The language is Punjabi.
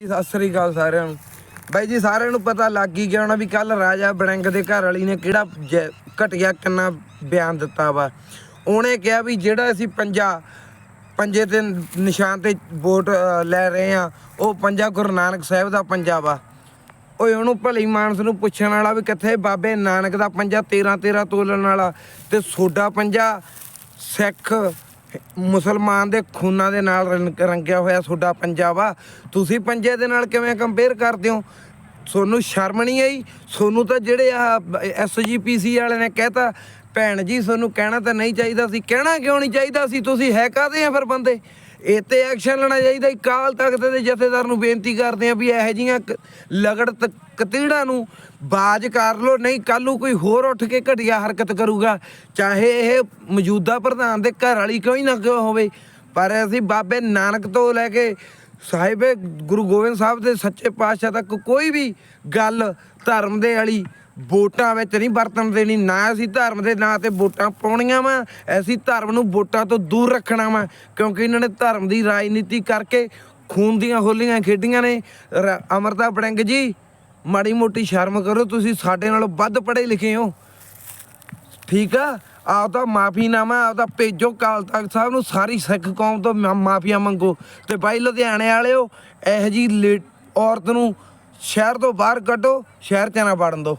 ਸਤਿ ਸ੍ਰੀ ਅਕਾਲ ਸਾਰਿਆਂ ਨੂੰ। ਬਾਈ ਜੀ, ਸਾਰਿਆਂ ਨੂੰ ਪਤਾ ਲੱਗ ਹੀ ਗਿਆ ਹੋਣਾ ਵੀ ਕੱਲ ਰਾਜਾ ਬੜਿੰਗ ਦੇ ਘਰ ਵਾਲੀ ਨੇ ਕਿਹੜਾ ਜੈ- ਘਟੀਆ ਕਿੰਨਾ ਬਿਆਨ ਦਿੱਤਾ ਵਾ। ਉਹਨੇ ਕਿਹਾ ਵੀ ਜਿਹੜਾ ਅਸੀਂ ਪੰਜਾ, ਪੰਜੇ ਤੇ ਨਿਸ਼ਾਨ ਤੇ ਵੋਟ ਲੈ ਰਹੇ ਆ ਉਹ ਪੰਜਾ ਗੁਰੂ ਨਾਨਕ ਸਾਹਿਬ ਦਾ ਪੰਜਾ ਵਾ। ਓਏ, ਉਹਨੂੰ ਭਲੀ ਮਾਨਸ ਨੂੰ ਪੁੱਛਣ ਵਾਲਾ ਵੀ ਕਿੱਥੇ ਬਾਬੇ ਨਾਨਕ ਦਾ ਪੰਜਾ 13 13 ਤੋਲਣ ਵਾਲਾ ਤੇ ਸੋਡਾ ਪੰਜਾ ਸਿੱਖ ਮੁਸਲਮਾਨ ਦੇ ਖੂਨਾਂ ਦੇ ਨਾਲ ਰੰਗ- ਰੰਗਿਆ ਹੋਇਆ ਤੁਹਾਡਾ ਪੰਜਾ ਵਾ ਤੁਸੀਂ ਪੰਜੇ ਦੇ ਨਾਲ ਕਿਵੇਂ ਕੰਪੇਅਰ ਕਰਦੇ ਹੋ? ਤੁਹਾਨੂੰ ਸ਼ਰਮ ਨਹੀਂ ਆਈ? ਤੁਹਾਨੂੰ ਤਾਂ ਜਿਹੜੇ ਆ ਐਸਜੀਪੀਸੀ ਵਾਲੇ ਨੇ ਕਹਿਤਾ, ਭੈਣ ਜੀ, ਤੁਹਾਨੂੰ ਕਹਿਣਾ ਤਾਂ ਨਹੀਂ ਚਾਹੀਦਾ ਸੀ। ਕਹਿਣਾ ਕਿਉਂ ਨਹੀਂ ਚਾਹੀਦਾ ਸੀ? ਤੁਸੀਂ ਹੈ ਕਾਦੇ ਆ ਫਿਰ ਬੰਦੇ? ਇਹ ਤੇ ਐਕਸ਼ਨ ਲੈਣਾ ਚਾਹੀਦਾ ਕਾਲ ਤਖਤ ਦੇ ਜਥੇਦਾਰ ਨੂੰ ਬੇਨਤੀ ਕਰਦੇ ਆ ਵੀ ਇਹੋ ਜੀਆਂ ਲਗੜ ਤ- ਕਤੀੜਾਂ ਨੂੰ ਬਾਜ ਕਰ ਲੋ ਨਹੀਂ ਕੱਲ ਨੂੰ ਕੋਈ ਹੋਰ ਉੱਠ ਕੇ ਘਟੀਆ ਹਰਕਤ ਕਰੂਗਾ। ਚਾਹੇ ਇਹ ਮੌਜੂਦਾ ਪ੍ਰਧਾਨ ਦੇ ਘਰ ਵਾਲੀ ਕੋਈ ਨਾ ਕਿਉਂ ਹੋਵੇ, ਪਰ ਅਸੀਂ ਬਾਬੇ ਨਾਨਕ ਤੋਂ ਲੈ ਕੇ ਸਾਹਿਬ ਗੁਰੂ ਗੋਬਿੰਦ ਸਾਹਿਬ ਦੇ ਸੱਚੇ ਪਾਤਸ਼ਾਹ ਤੱਕ ਕੋਈ ਵੀ ਗੱਲ ਧਰਮ ਦੇ ਵਾਲੀ ਵੋਟਾਂ ਵਿੱਚ ਨਹੀਂ ਵਰਤਣ ਦੇਣੀ, ਨਾ ਅਸੀਂ ਧਰਮ ਦੇ ਨਾਂ ਤੇ ਵੋਟਾਂ ਪਾਉਣੀਆਂ ਵਾ, ਅਸੀਂ ਧਰਮ ਨੂੰ ਵੋਟਾਂ ਤੋਂ ਦੂਰ ਰੱਖਣਾ ਵਾ, ਕਿਉਂਕਿ ਇਹਨਾਂ ਨੇ ਧਰਮ ਦੀ ਰਾਜਨੀਤੀ ਕਰਕੇ ਖੂਨ ਦੀਆਂ ਹੋਲੀਆਂ ਖੇਡੀਆਂ ਨੇ। ਰ- ਅਮਰਤਾ ਬੜਿੰਗ ਜੀ, ਮਾੜੀ ਮੋਟੀ ਸ਼ਰਮ ਕਰੋ, ਤੁਸੀਂ ਸਾਡੇ ਨਾਲੋਂ ਵੱਧ ਪੜ੍ਹੇ ਲਿਖੇ ਹੋ। ਠੀਕ ਆ? ਆਪਦਾ ਮਾਫੀਨਾਮਾ ਆਪਦਾ ਭੇਜੋ ਕਾਲ ਤਖਤ ਸਾਹਿਬ ਨੂੰ, ਸਾਰੀ ਸਿੱਖ ਕੌਮ ਤੋਂ ਮਾ- ਮਾਫੀਆ ਮੰਗੋ। ਤੇ ਬਾਈ ਲੁਧਿਆਣੇ ਵਾਲਿਓ, ਇਹ ਜੀ ਔਰਤ ਨੂੰ ਸ਼ਹਿਰ ਤੋਂ ਬਾਹਰ ਕੱਢੋ, ਸ਼ਹਿਰ ਚ ਨਾ ਵੜਨ ਦਿਓ।